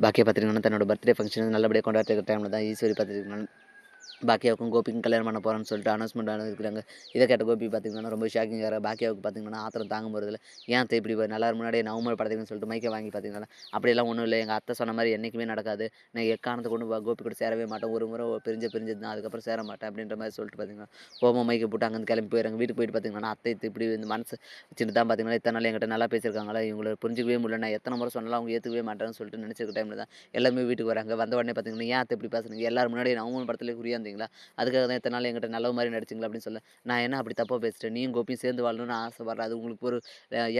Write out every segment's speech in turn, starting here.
பாக்கிய பார்த்துட்டிங்கன்னா தன்னோட பர்த்டே ஃபங்க்ஷன் நல்லபடியாக கொண்டாடுற டைமில் தான் ஈஸ்வரி பார்த்துட்டிங்கன்னா பாக்கியாவுக்கும் கோபிக்கும் கல்யாணம் பண்ண போகிறேன்னு சொல்லிட்டு அனௌன்ஸ்மெண்ட் இருக்கிறாங்க இதை கேட்ட கோபி பார்த்திங்கன்னா ரொம்ப ஷாக்கிங் வேறு பாக்கியாவுக்கு பார்த்திங்கன்னா ஆத்திரம் தாங்க போகிறதில்ல ஏன் அத்தை இப்படி நல்லா முன்னாடியே நவம்பர் படத்துக்குன்னு சொல்லிட்டு மைக்கை வாங்கி பார்த்திங்கன்னா அப்படியெல்லாம் ஒன்றும் இல்லை. எங்கள் அத்தை சொன்ன மாதிரி என்றைக்குமே நடக்காது. நான் எக்காரணத்தை கொண்டு கோபி கூட சேரவே மாட்டேன். ஒரு முறை பிரிஞ்சு பிரிஞ்சது தான் அதுக்கப்புறம் சேர மாட்டேன் அப்படின்ற மாதிரி சொல்லிட்டு பார்த்தீங்கன்னா கோபம் மைக்கை போட்டு அங்கேருந்து கிளம்பி போயிடுறாங்க. வீட்டுக்கு போயிட்டு பார்த்தீங்கன்னா அத்தை இது இப்படி இந்த மனசு வச்சுட்டு தான் பார்த்தீங்கன்னா இத்தனை நாள் என்கிட்ட நல்லா பேசியிருக்காங்களா? இவங்களை புரிஞ்சிக்கவே முடியல. நான் எத்தனை முறை சொன்னாலும் அவங்க ஏற்றுக்கவே மாட்டேன்னு சொல்லிட்டு நினச்சிருக்க டைமில் தான் எல்லாருமே வீட்டுக்கு வராங்க. வந்த உடனே பார்த்தீங்கன்னா ஏன் அத்தை இப்படி பேசுறீங்க? எல்லாரும் முன்னாடி நவம்பர் படத்துலேயே குறியாந்து குறியா அதுக்காக தான் எத்தனை நாள் என்கிட்ட நல்ல மாதிரி நடிச்சிங்களா அப்படின்னு சொல்ல நான் என்ன அப்படி தப்பாக பேசிட்டேன்? நீயும் கோப்பியும் சேர்ந்து வாழணும்னு ஆசைப்படுறேன் அது உங்களுக்கு ஒரு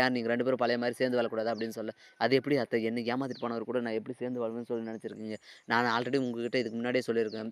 ஏன் நீங்கள் ரெண்டு பேரும் பழைய மாதிரி சேர்ந்து வாழக்கூடாது அப்படின்னு சொல்ல அது எப்படி அத்தை? என்ன ஏமாத்திட்டு போனவர் கூட நான் எப்படி சேர்ந்து வாழணும்னு சொல்லி நினச்சிருக்கீங்க? நான் ஆல்ரெடி உங்ககிட்ட இதுக்கு முன்னாடியே சொல்லியிருக்கேன்.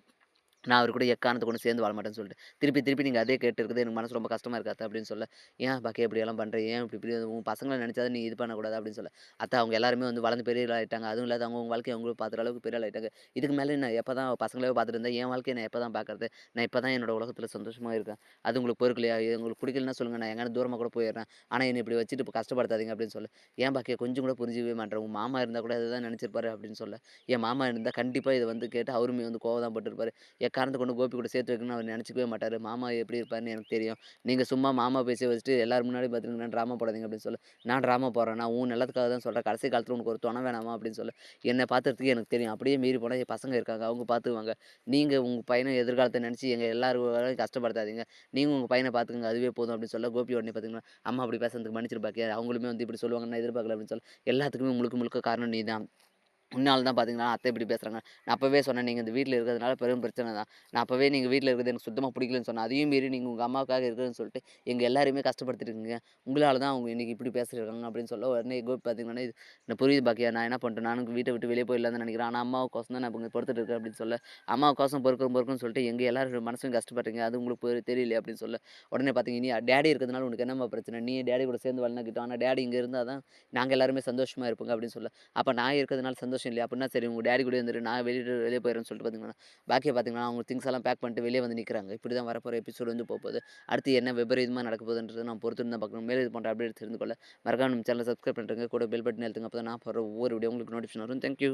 நான் அவர் கூட எக்காரணத்தை கொண்டு சேர்ந்து வாழ மாட்டேன்னு சொல்லிட்டு. திருப்பி திருப்பி நீங்கள் அதே கேட்டு இருக்குது எனக்கு மனசு ரொம்ப கஷ்டமாக இருக்காது அப்படின்னு சொல்ல. ஏன் பாக்கி இப்படியெல்லாம் பண்ணுறேன் ஏன் இப்படி இப்படி உன் பசங்களை நினச்சாதான் நீ இது பண்ணக்கூடாது? அப்படின்னு சொல்ல. அத்தை அவங்க எல்லாருமே வந்து வளர்ந்து பெரிய ஆகிட்டாங்க அதுவும் இல்லாத அவங்க உங்க வாழ்க்கையை அவங்களும் அளவுக்கு பெரிய ஆகிட்டாங்க இதுக்கு மேலே நான் எப்போ தான் பசங்களே பார்த்துட்டு இருந்தேன் என் வாழ்க்கையை நான் எப்போ தான் பார்க்குறது? நான் இப்போ தான் என்னோட உலகத்தில் சந்தோஷமாக இருக்கேன். அது உங்களுக்கு பொறுக்கலையா இது உங்களுக்கு பிடிக்கலன்னா சொல்லுங்கள் நான் எங்கே தூரமாக கூட போயிடுறேன். ஆனால் என்னை இப்படி வச்சுட்டு இப்போ கஷ்டப்படுத்தாதீங்க அப்படின்னு சொல்ல. ஏன் பாக்கிய கொஞ்சம் கூட புரிஞ்சிக்கவே மாட்டேன் உன் மாமா இருந்தால் கூட இதை தான் நினச்சிருப்பாரு அப்படின்னு சொல்ல. என் மாமா இருந்தால் கண்டிப்பாக இதை வந்து கேட்டு அவருமே வந்து கோவம் தான் பட்டிருப்பாரு. எக்காரணத்தை கொண்டு கோபி கூட சேர்த்து வைக்கணும்னு அவர் நினச்சிக்கவே மாட்டார். மாமா எப்படி இருப்பாருன்னு எனக்கு தெரியும். நீங்கள் சும்மா மாமா பேசி வச்சுட்டு எல்லாரும் முன்னாடி பார்த்துருங்க ட்ராமா போடாதீங்க அப்படின்னு சொல்லு. நான் ட்ராமா போடுறேன். நான் உன் நல்லதுக்காக தான் சொல்கிறேன் கடைசி காலத்தில் உனக்கு ஒரு துணை வேணாமா? அப்படின்னு சொல்லு. என்னை பார்த்துறதுக்கு எனக்கு தெரியும். அப்படியே மீறி போனால் என் பசங்க இருக்காங்க. அவங்க பார்த்துக்குவாங்க. நீங்கள் உங்கள் பையனை எதிர்காலத்தை நினச்சி எங்கள் எல்லாரும் கஷ்டப்படுத்தாதீங்க. நீங்கள் உங்கள் பையனை பார்த்துக்கங்க. அதுவே போதும் அப்படின்னு சொல்ல கோபி உடனே பார்த்தீங்கன்னா அம்மா அப்படி பேசுறதுக்கு மன்னிச்சிருப்பாக்கே அவங்களுமே வந்து இப்படி சொல்லுவாங்க நான் எதிர்பார்க்கல அப்படின்னு சொல்ல. எல்லாத்துக்குமே முழுக்க முழுக்க காரணம் நீ தான் முன்னால் தான் பார்த்தீங்கன்னா அத்தை இப்படி பேசுகிறாங்க நான் அப்போவே சொன்னேன் நீங்கள் இந்த வீட்டில் இருக்கிறதுனால பெரும் பிரச்சனை தான். நான் அப்போவே நீங்கள் வீட்டில் இருக்கிறது எனக்கு சுத்தமாக பிடிக்கலன்னு சொன்னேன். அதையும் மீறி நீங்கள் உங்கள் அம்மாவுக்காக இருக்குதுன்னு சொல்லிட்டு எங்கள் எல்லாரையுமே கஷ்டப்படுத்திருக்கீங்க. உங்களால் தான் அவங்க இன்றைக்கி இப்படி பேசுகிறாங்க அப்படின்னு சொல்ல உடனே கோபி பார்த்தீங்கன்னா இது நான் புரியுது பாக்கியா நான் என்ன பண்ணிட்டேன்? நானும் வீட்டை விட்டு வெளியே போயிடலாம்னு நினைக்கிறேன். ஆனால் அம்மாவுக்கோசம் தான் நான் இப்போ இங்கே பொறுத்துட்டு இருக்கேன் அப்படின்னு சொல்ல அம்மாவுக்கோசம் பொறுக்கும் பொறுக்குன்னு சொல்லிட்டு எங்கள் எல்லாரும் மனசும் கஷ்டப்படுறீங்க. அது உங்களுக்கு தெரியல அப்படின்னு சொல்ல உடனே பார்த்தீங்க நீ டேடி இருக்கிறதுனால உனக்கு என்னம்மா பிரச்சனை? நீ டேடி கூட சேர்ந்து வளர்ந்துக்கிட்டோம் ஆனால் டேடி இங்கே இருந்தால் தான் நாங்கள் எல்லாருமே சந்தோஷமாக இருப்போங்க அப்படின்னு சொல்ல அப்போ நான் இருக்கிறதுனால சந்தோஷம் இல்லையா? அப்படின்னா சரி உங்கள் டேடி கூட வந்துட்டு நான் வெளியே வெளியே போயிடுறேன்னு சொல்லிட்டு பார்த்தீங்கன்னா பாக்கியை பார்த்தீங்கன்னா அவங்க திங்ஸ் எல்லாம் பேக் பண்ணிட்டு வெளியே வந்து நிற்கிறாங்க இப்படி தான் வரப்போகிற எபிசோடு வந்து போகுது அடுத்து என்ன விபரீதமாக நடக்க போகுதுன்றது நான் பொறுத்து தான் பார்க்கணும் மேலே இது பண்ணுற அப்டேட் தெரிந்து கொள்ள மறக்காம நம்ம சேனல் சப்ஸ்கிரைப் பண்ணுறேங்க கூட பெல் பட்டன் எழுத்துங்க அப்போ தான் நான் போகிற ஒவ்வொரு வீடியோ உங்களுக்கு நோட்டிஃபிகேஷன் வரும். தேங்க்யூ